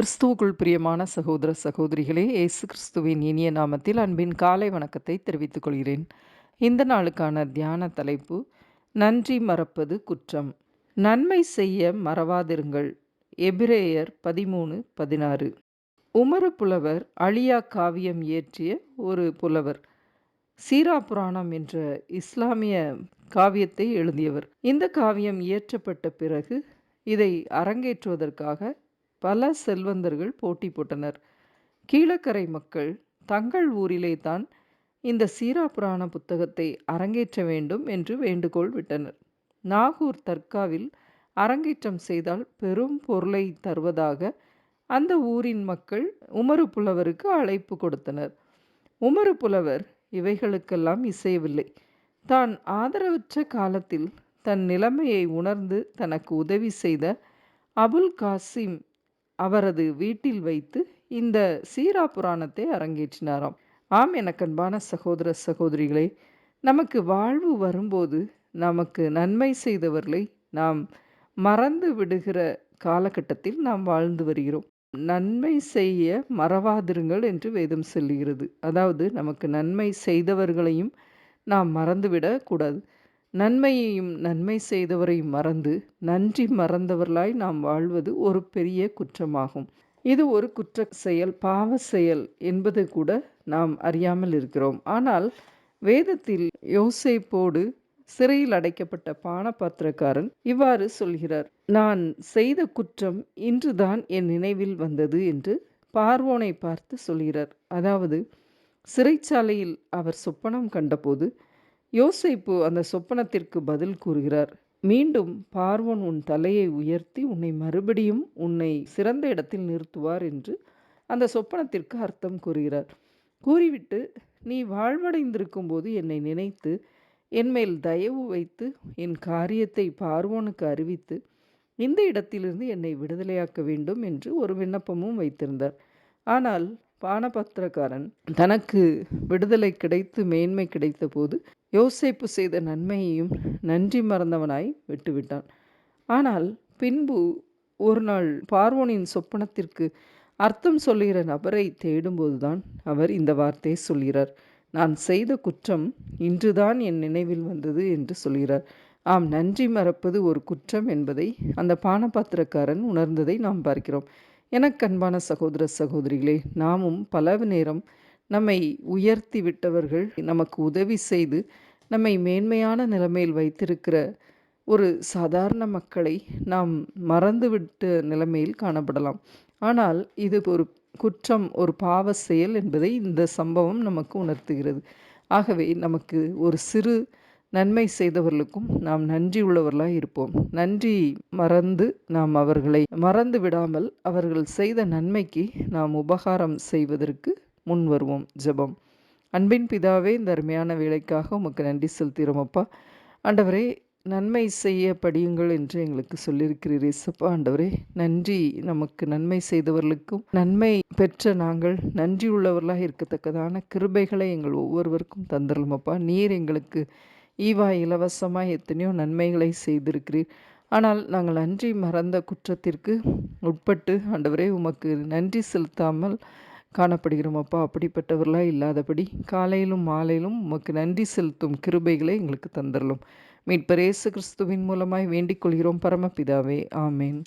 கிறிஸ்துவுக்குள் பிரியமான சகோதர சகோதரிகளே இயேசு கிறிஸ்துவின் இனிய நாமத்தில் அன்பின் காலை வணக்கத்தை தெரிவித்துக் கொள்கிறேன். இந்த நாளுக்கான தியான தலைப்பு நன்றி மறப்பது குற்றம். நன்மை செய்ய மறவாதிருங்கள். எபிரேயர் பதிமூணு பதினாறு. உமர புலவர் அழியா காவியம் இயற்றிய ஒரு புலவர். சீரா புராணம் என்ற இஸ்லாமிய காவியத்தை எழுதியவர். இந்த காவியம் இயற்றப்பட்ட பிறகு இதை அரங்கேற்றுவதற்காக பல செல்வந்தர்கள் போட்டி போட்டனர். கீழக்கரை மக்கள் தங்கள் ஊரிலே தான் இந்த சீரா புராண புத்தகத்தை அரங்கேற்ற வேண்டும் என்று வேண்டுகோள் விட்டனர். நாகூர் தர்காவில் அரங்கேற்றம் செய்தால் பெரும் பொருளை தருவதாக அந்த ஊரின் மக்கள் உமரு புலவருக்கு அழைப்பு கொடுத்தனர். உமரு புலவர் இவைகளுக்கெல்லாம் இசையவில்லை. தான் ஆதரவற்ற காலத்தில் தன் நிலைமையை உணர்ந்து தனக்கு உதவி செய்த அபுல் காசிம் அவரது வீட்டில் வைத்து இந்த சீரா புராணத்தை அரங்கேற்றினாராம். ஆம் எனக்கன்பான சகோதர சகோதரிகளே நமக்கு வாழ்வு வரும்போது நமக்கு நன்மை செய்தவர்களை நாம் மறந்து விடுகிற காலகட்டத்தில் நாம் வாழ்ந்து வருகிறோம். நன்மை செய்ய மறவாதிருங்கள் என்று வேதம் சொல்லுகிறது. அதாவது நமக்கு நன்மை செய்தவர்களையும் நாம் மறந்துவிடக்கூடாது நன்மையையும் நன்மை செய்தவரையும் மறந்து நன்றி மறந்தவர்களாய் நாம் வாழ்வது ஒரு பெரிய குற்றமாகும். இது ஒரு குற்ற செயல் பாவ செயல் என்பது கூட நாம் அறியாமல் இருக்கிறோம். ஆனால் வேதத்தில் யோசேப்போடு சிறையில் அடைக்கப்பட்ட பானபாத்திரக்காரன் இவ்வாறு சொல்கிறார் நான் செய்த குற்றம் இன்றுதான் என் நினைவில் வந்தது என்று பார்வோனை பார்த்து சொல்கிறார். அதாவது சிறைச்சாலையில் அவர் சொப்பனம் கண்டபோது யோசைப்பு அந்த சொப்பனத்திற்கு பதில் கூறுகிறார் மீண்டும் பார்வோன் உன் தலையை உயர்த்தி உன்னை மறுபடியும் உன்னை சிறந்த இடத்தில் நிறுத்துவார் என்று அந்த சொப்பனத்திற்கு அர்த்தம் கூறுகிறார். கூறிவிட்டு நீ வாழ்வடைந்திருக்கும் போது என்னை நினைத்து என்மேல் தயவு வைத்து என் காரியத்தை பார்வோனுக்கு அறிவித்து இந்த இடத்திலிருந்து என்னை விடுதலையாக்க வேண்டும் என்று ஒரு விண்ணப்பமும் வைத்திருந்தார். ஆனால் பானபத்திரக்காரன் தனக்கு விடுதலை கிடைத்து மேன்மை கிடைத்த போது யோசிப்பு செய்த நன்மையையும் நன்றி மறந்தவனாய் விட்டுவிட்டான். ஆனால் பின்பு ஒரு நாள் பார்வோனின் சொப்பனத்திற்கு அர்த்தம் சொல்லுகிற நபரை தேடும்போதுதான் அவர் இந்த வார்த்தையை சொல்கிறார். நான் செய்த குற்றம் இன்றுதான் என் நினைவில் வந்தது என்று சொல்கிறார். ஆம் நன்றி மறப்பது ஒரு குற்றம் என்பதை அந்த பானபாத்திரக்காரன் உணர்ந்ததை நாம் பார்க்கிறோம். எனக்கு அன்பான சகோதர சகோதரிகளே நாமும் பல நேரம் நம்மை உயர்த்தி விட்டவர்கள் நமக்கு உதவி செய்து நம்மை மேன்மையான நிலைமையில் வைத்திருக்கிற ஒரு சாதாரண மக்களை நாம் மறந்துவிட்ட நிலைமையில் காணப்படலாம். ஆனால் இது ஒரு குற்றம் ஒரு பாவ செயல் என்பதை இந்த சம்பவம் நமக்கு உணர்த்துகிறது. ஆகவே நமக்கு ஒரு சிறு நன்மை செய்தவர்களுக்கும் நாம் நன்றி உள்ளவர்களாக இருப்போம். நன்றி மறந்து நாம் அவர்களை மறந்து விடாமல் அவர்கள் செய்த நன்மைக்கு நாம் உபகாரம் செய்வதற்கு முன் வருவோம். ஜெபம். அன்பின் பிதாவே இந்த அருமையான வேலைக்காக உமக்கு நன்றி செலுத்துகிறோம் அப்பா. ஆண்டவரே நன்மை செய்ய படியுங்கள் என்று எங்களுக்கு சொல்லியிருக்கிறீர் இசப்பா ஆண்டவரே நன்றி நமக்கு நன்மை செய்தவர்களுக்கும் நன்மை பெற்ற நாங்கள் நன்றி உள்ளவர்களாக இருக்கத்தக்கதான கிருபைகளை எங்கள் ஒவ்வொருவருக்கும் தந்துடலாம் அப்பா. நீர் எங்களுக்கு ஈவா இலவசமாக எத்தனையோ நன்மைகளை செய்திருக்கிறீர். ஆனால் நாங்கள் நன்றி மறந்த குற்றத்திற்கு உட்பட்டு ஆண்டவரே உமக்கு நன்றி செலுத்தாமல் காணப்படுகிறோம் அப்பா அப்படிப்பட்டவர்களாக இல்லாதபடி காலையிலும் மாலையிலும் உமக்கு நன்றி செலுத்தும் கிருபைகளை எங்களுக்கு தந்துடலும் இயேசு கிறிஸ்துவின் மூலமாய் வேண்டிக் கொள்கிறோம் பரமபிதாவே. ஆமேன்.